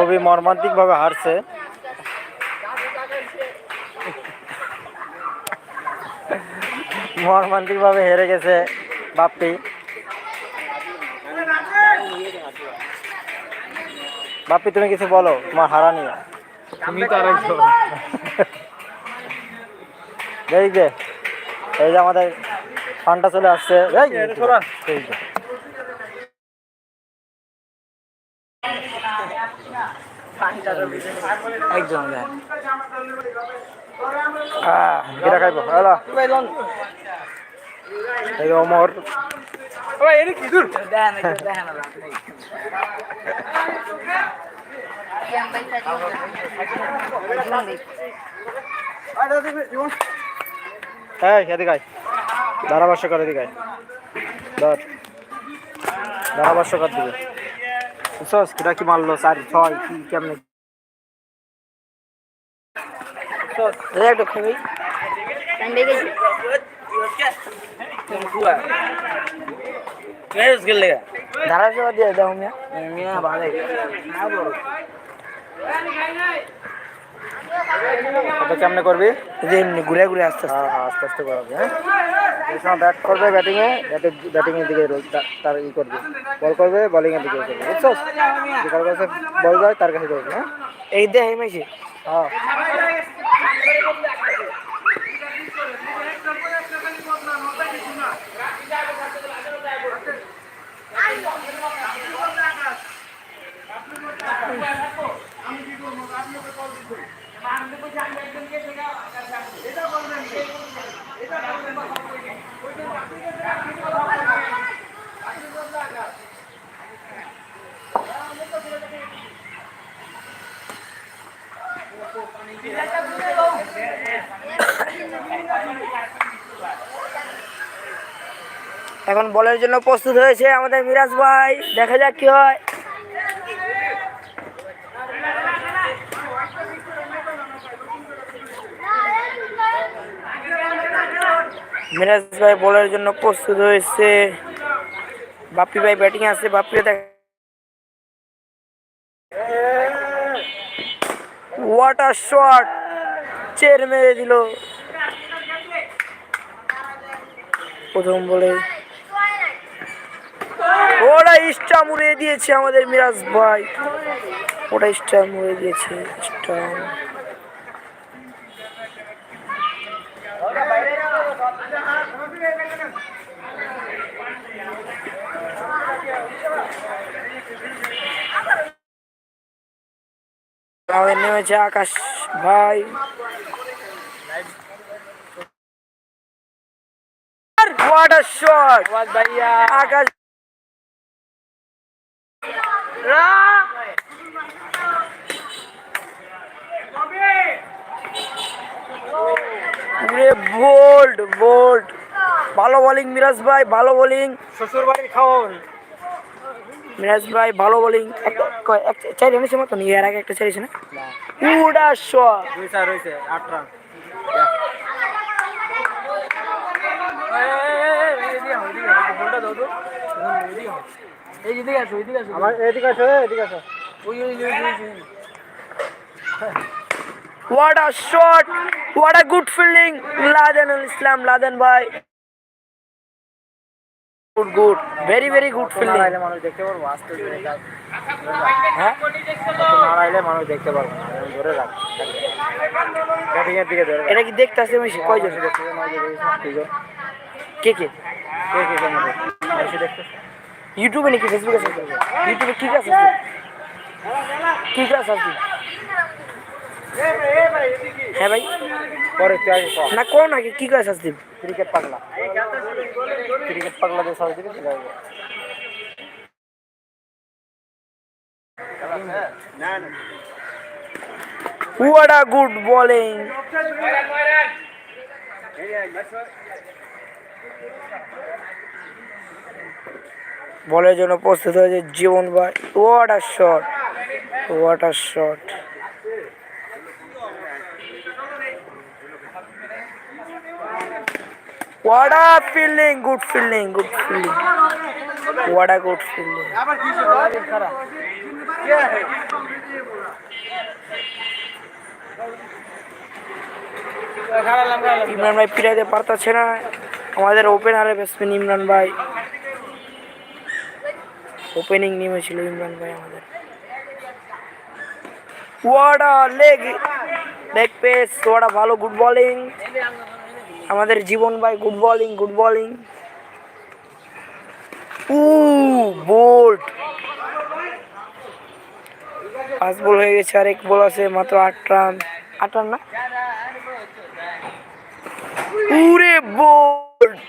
খুবই মর্মান্তিক ভাবে হারছে। মর্মান্তিক ভাবে হেরে গেছে বাপ্পি। বাপ্পি তুমি কিছু বলো তোমার হারা নিয়ে। তুমি তো আড়াইশো এই যে এই যে আমাদের ফান্ডটা চলে আসছে। এই যে, এটা সরান। এই যে। একজন কিরা খাইব হ্যালো এই অমর। এর কি দূর। দেখেন দেখেন হ্যাঁ এদিকে আয়। ধারাভাষ্য কর এদিকে আয়। ধর। ধারাভাষ্য কর দিবে বুঝছস কিরা কি মারলো চার ছয় কি কেমনে একটু খাবি ধারাশো দিয়ে দাও মিয়া। মিয়া ভালো। এটা কেমনে করবি? এমনি ঘুরে ঘুরে আসতে আসতে। হ্যাঁ হ্যাঁ আস্তে আস্তে করাবি হ্যাঁ? এই সময় ব্যাট করবে ব্যাটিংয়ে ব্যাটিং এর দিকে তার ই করবি। বল করবে বলিং এর দিকে করবে বুঝছস কাছে বল যায় তার কাছে করবি হ্যাঁ? এই দে হেমেছি। হ্যাঁ। Take him back. এখন বলের জন্য প্রস্তুত হয়েছে আমাদের মিরাজ ভাই। দেখা যাক কি হয়। মিরাজ ভাই বলের জন্য প্রস্তুত হয়েছে। বাপ্পি ভাই ব্যাটিং আছে দেখ ওয়াটার শট চের মেরে দিল। প্রথম বলে ওরা স্টাম উড়িয়ে দিয়েছে আমাদের মিরাজ ভাই। ওটা স্টাম উড়িয়ে দিয়েছে আমাদের নেমেছে আকাশ ভাই। What a shot! Akash bowled bowled ভালো বোলিং মিরাজ ভাই ভালো বোলিং শ্বশুর বাড়ির খাওয়ান মিরাজ ভাই ভালো বোলিং চার এনেছে মতো নিয়ে এর আগে একটা চারিছে না? What a shot. দুই চার হয়েছে আট রান আমার এদিকে আছে এদিকে আছে What a shot! What a good fielding! Laden al Islam, Laden bhai. Good, good. Very, very good fielding. নাড়াইলে মানুষ দেখতে পারব আস্তে ধরে হ্যাঁ নাড়াইলে মানুষ দেখতে পারব ধরে রাখ ব্যাটিং এর দিকে ধরে এটা কি দেখতে আসছে আমি কয়জন দেখতে ওই। কে কে কে কে দেখছে। ইউটিউবে নাকি ফেসবুকে আছে ইউটিউবে কি কাজ আছে? কি কাজ আছে? হ্যাঁ ভাই। পরে আগে। না কোন নাকি কি কাজ আছে? ক্রিকেট পাগলা। ক্রিকেট পাগলা দিয়ে চলে আসবে। What a good bowling. বলের জন্য প্রস্তুত হয়েছে জীবন ভাই what a shot what a shot What a feeling, good feeling, good feeling. What a good feeling. Imran ভাই ফিরাইতে পারতাছে না আমাদের ওপেনারে ব্যাটসম্যান ইমরান ভাই ওপেনিং নেমেছিল ইমরান ভাই আমাদের। What a leg leg pace what a ভালো গুড বলিং আমাদের জীবন ভাই গুড বলিং গুড বলিং উ বোল্ড পাঁচ বল হয়ে গেছে আর এক বল আছে, মাত্র আট রান আট রান না? উরে বোল্ড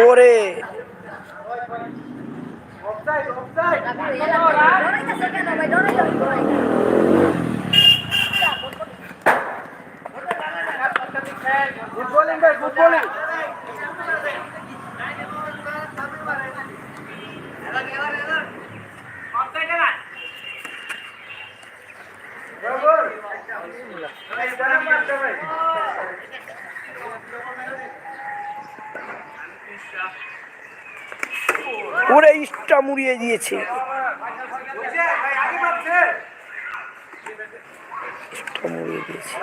ওরে। গুড বোলিং ভাই গুড বোলিং ওরে ইস্টা মুড়িয়ে দিয়েছে। মুড়িয়ে দিয়েছে।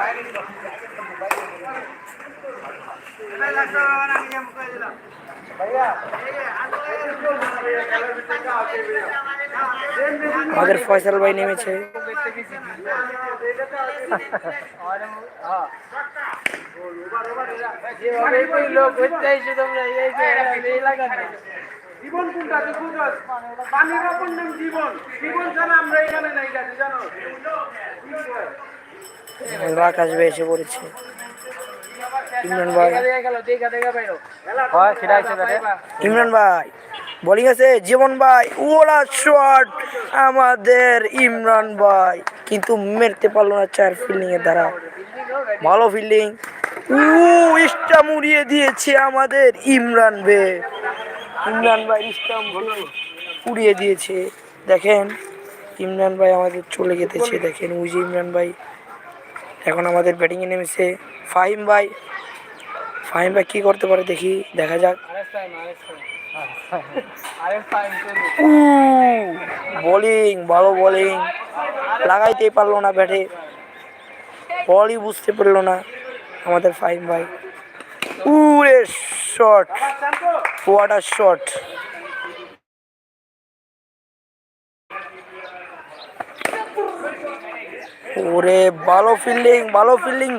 আমাদের ফয়সাল ভাই নেমেছে। জীবন কোনটা তুই বুঝস পানির অপর নাম জীবন। জীবন ছাড়া আমরা এখানে নাই জানি জানো? আকাশ ভাই এসে পড়েছে। ইমরান ভাই। ইমরান ভাই বোলিং আছে জীবন ভাই ওরা শট। আমাদের ইমরান ভাই কিন্তু মেরতে পারল না চার ফিল্ডিং এর দ্বারা। ভালো ফিল্ডিং ও ইস্টা মুড়িয়ে দিয়েছে আমাদের ইমরান ভাই। ইমরান ভাই ইস্টা উড়িয়ে দিয়েছে। দেখেন, ইমরান ভাই আমাদের চলে যেতেছে দেখেন যে ইমরান ভাই। এখন আমাদের ব্যাটিংয়ে নেমেছে ফাহিম ভাই। ফাহিম ভাই কী করতে পারে দেখি, দেখা যাক। বোলিং ভালো বোলিং লাগাইতেই পারল না ব্যাটে। বলই বুঝতে পারল না আমাদের ফাহিম ভাই। উরে শট ওয়াটার শট ওরে, ভালো ফিল্ডিং ভালো ফিল্ডিং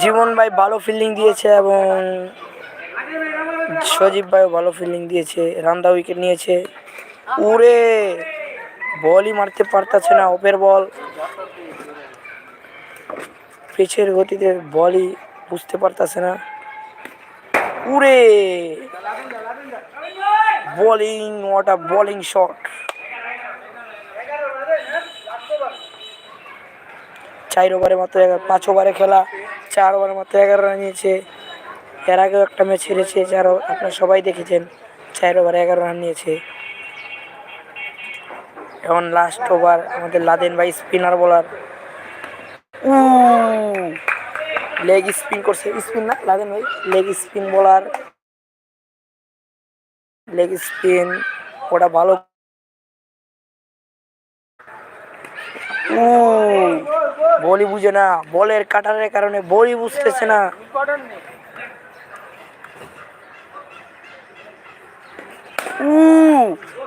জীবন ভাই ভালো ফিল্ডিং দিয়েছে এবং সজীব ভাইও ভালো ফিল্ডিং দিয়েছে রান্দা উইকেট নিয়েছে। উড়ে বলই মারতে পারতাছে না ওপের বল পিছের গতিতে বলই বুঝতে পারতাছে না। উড়ে! Bowling what a bowling shot চার ওভারে মাত্র পাঁচ ওভারে খেলা, চার ওভারে মাত্র এগারো রান নিয়েছে। এর আগেও একটা ম্যাচ হেরেছে যারা আপনারা সবাই দেখেছেন, চার ওভারে এগারো রান নিয়েছে। এখন লাস্ট ওভার আমাদের লাদেন ভাই স্পিনার বোলার লেগ স্পিন করছে। স্পিন না, লাদেন ভাই। Leg spin bowler leg spin ওটা ভালো। বলি বুঝে না। বলের কাটারের কারণে বলি বুঝতেছে না।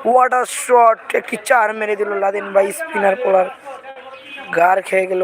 ওয়াটার শট একটি চার মেরে দিল লাদেন ভাই স্পিনার পোলার গার খেয়ে গেল।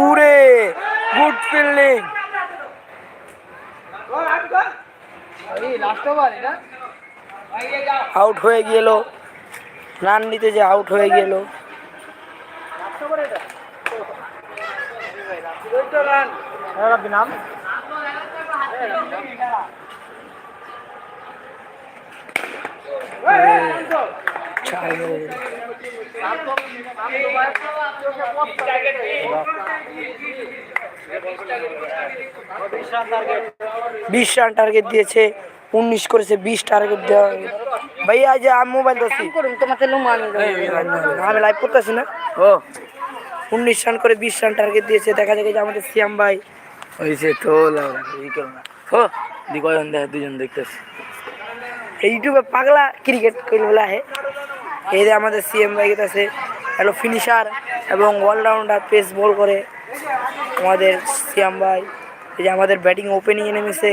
উড়ে গুড ফিল্ডিং আউট হয়ে গেল রান নিতে যে আউট হয়ে গেল নাম চার মেরে দিল। বিশ রান টার্গেট দিয়েছে উনিশ করেছে বিশ টার্গেট দেওয়া ভাইয়া আজ আমি মোবাইল ধরছি। করুন তোমাতে লোক আমি লাইভ করতেছি না। ও। উনিশ রান করে বিশ রান টার্গেট দিয়েছে। দেখা যাবে যে আমাদের সিয়াম ভাই। হয়েছে তো দি কয়জন দেখ দুজন দেখতেছি। এই ইউটিউবে পাগলা ক্রিকেট করে বলা হে এই যে আমাদের সিএম ভাই আছে হ্যালো ফিনিশার এবং অলরাউন্ডার পেস বল করে। আমাদের সিয়াম ভাই, এই যে আমাদের ব্যাটিং ওপেনিংয়ে নেমেছে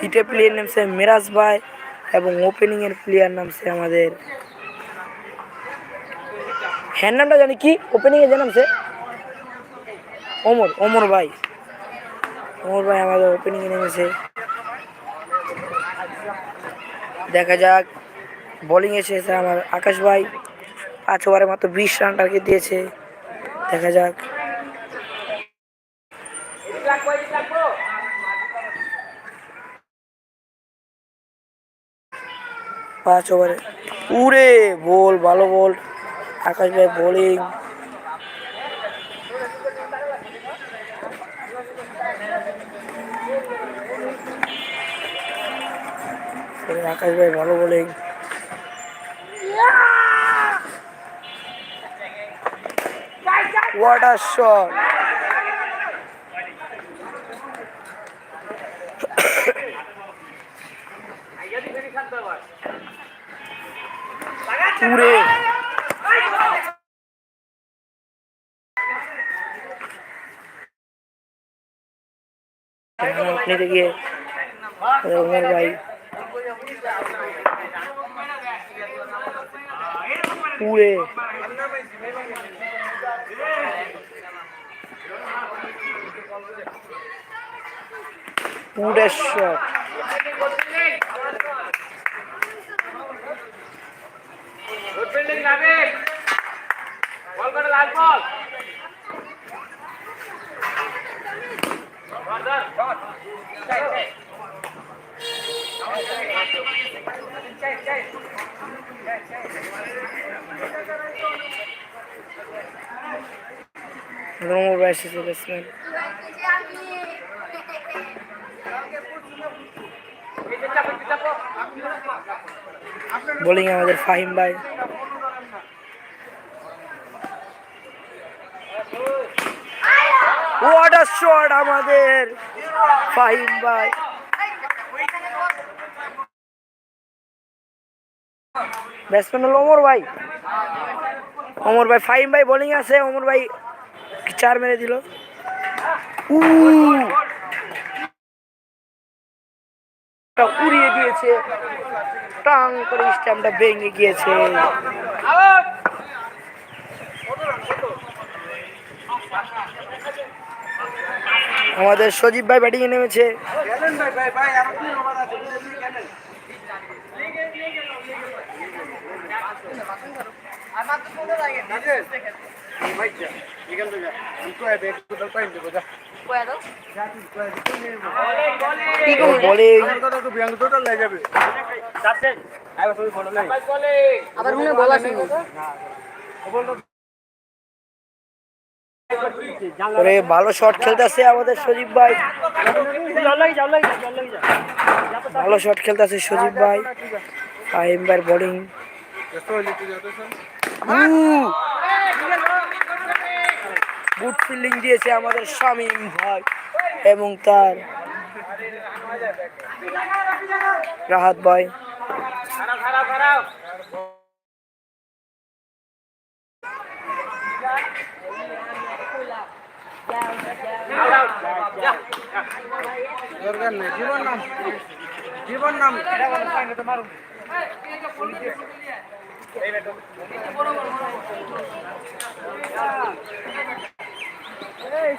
হিটে প্লেয়ার নেমেছে মিরাজ ভাই এবং ওপেনিংয়ের প্লেয়ার নামছে আমাদের হ্যার নামটা জানি কি? ওপেনিংয়ে যে নামছে? ওমর ওমর ভাই। ওমর ভাই আমাদের ওপেনিংয়ে নেমেছে। দেখা যাক। বোলিং এসেছে আমার আকাশ ভাই। পাঁচ ওভারে মাত্র বিশ রান টার্গেট দিয়েছে। দেখা যাক। পাঁচ ওভারে উড়ে বল, ভালো বল। আকাশ ভাই বোলিং আকাশ ভাই ভালো বোলিং What a shot! পুরে। নিতে গিয়ে ওমর ভাই। পুরে। পুরে শট ওমর ভাই এসেছে ব্যাটসম্যান বোলিং আমাদের ফাহিম ভাই। হোয়াট আ শট আমাদের ফাহিম ভাই। ব্যাটসম্যান হলো অমর ভাই। অমর ভাই, ফাহিম ভাই বোলিং আছে। অমর ভাই চার মেরে দিল? উ টা উড়িয়ে দিয়েছে। টাং করে স্ট্যাম্পটা ভেঙে গিয়েছে। আমাদের সজীব ভাই ব্যাটিংয়ে নেমেছে। বোলিং আবার মনে বলা শুনি ভালো শট খেলতেছে আমাদের সজীব ভাই। ভালো শট খেলতেছে সজীব ভাই। ফাহিম ভাইয়ের বোলিং গুড ফিল্ডিং দিয়েছে আমাদের শামীম ভাই এবং তার রাহাত ভাই। দরকার জীবন নাম। জীবন নাম। Hey,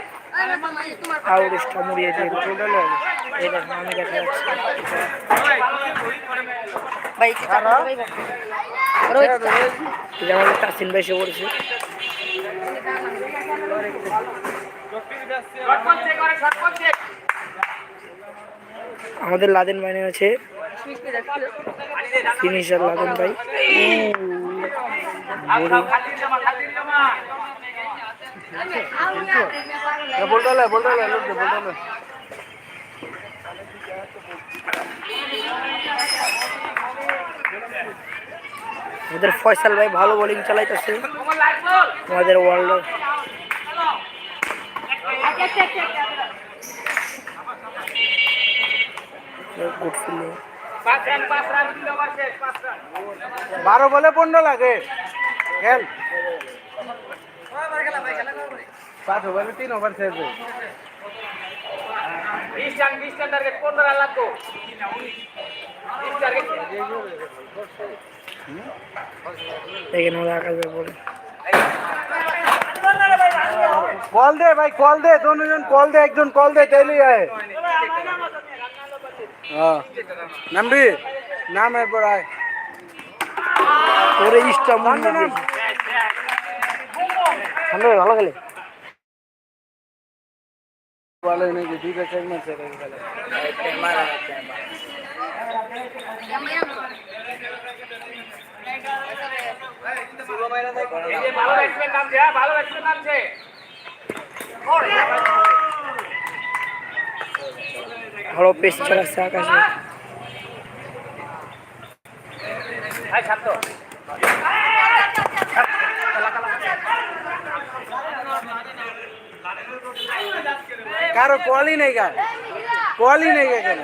এক্সট্রা মুড়িয়ে দিয়ে এই দেখেন আমি দেখা যাচ্ছে। ভাই আমাদের তাসিন ভাই এসে পড়েছে। আমাদের লাদেন ভাই আছে। ফিনিশার লাদেন ভাই। বলতে আমাদের ফয়সাল ভাই ভালো বোলিং চালাইতেছে। আমাদের ওয়ার্ল্ড গুড বারো বলে পনেরো লাগে। খেল। পাঁচ ওভারে তিন ওভার শেষ কল দে ভাই কল দে দুজন কল দে একজন কল দে তেলি আয়। হ্যাঁ। নামবি? নাম এরপর আয়। ওরে ইস্টা ভালো খেলে ভালো আসছে আকাশে কারও কলই নেই কার কলই নেই এখানে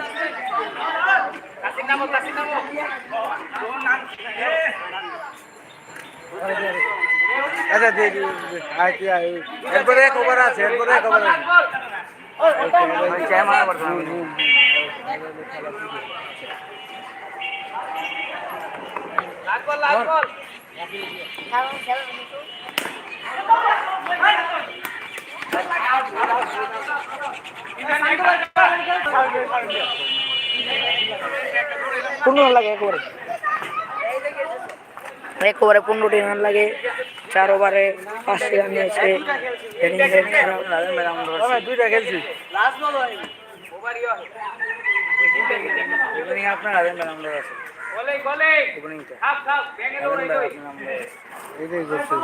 আচ্ছা এরপরে এক আছে এরপরে এক ওভার আছে। পনেরো রান লাগে এক ওভারে এক ওভারে পনেরোটি রান লাগে। চার ওভারে পাঁচটি রান নিয়েছে। দুইটা খেলছি। এটাই করছি।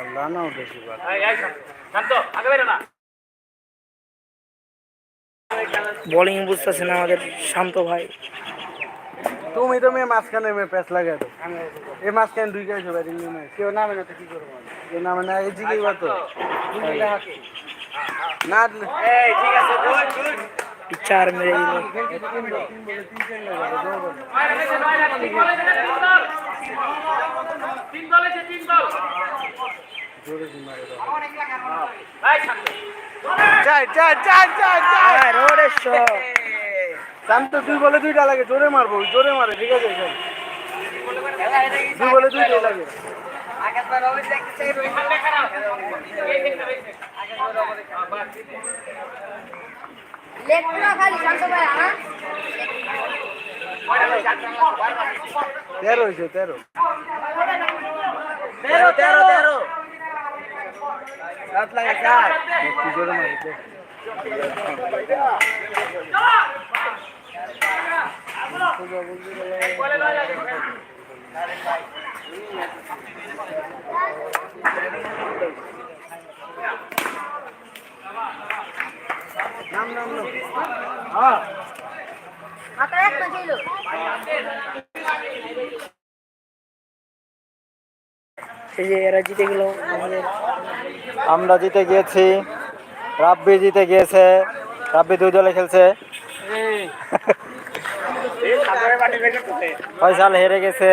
আল্লাহ না উঠেছি বোলিং বুঝতেছে না। আমাদের শান্ত ভাই। তুমি তো মেয়ে মাঝখানে মেয়ে প্যাচ লাগাই তো এই মাঝখানে দুই গেছো নিয়ে কেউ নামে না তো কি করব কেউ নামে না এই জিগেই তো না চার মেরে দিল শান্ত তুই বলে দুইটা লাগে জোরে মারবো জোরে মারে ঠিক আছে। তুই বলে দুইটাই লাগে। লেগ তেরো হয়েছে তেরো। তেরো তেরো তেরো। জোরে মারিস মাত্র এই যে এরা জিতে গেল আমাদের। আমরা জিতে গিয়েছি। রাব্বি জিতে গিয়েছে। রাব্বি দুই দলে খেলছে। ফয়সাল হেরে গেছে।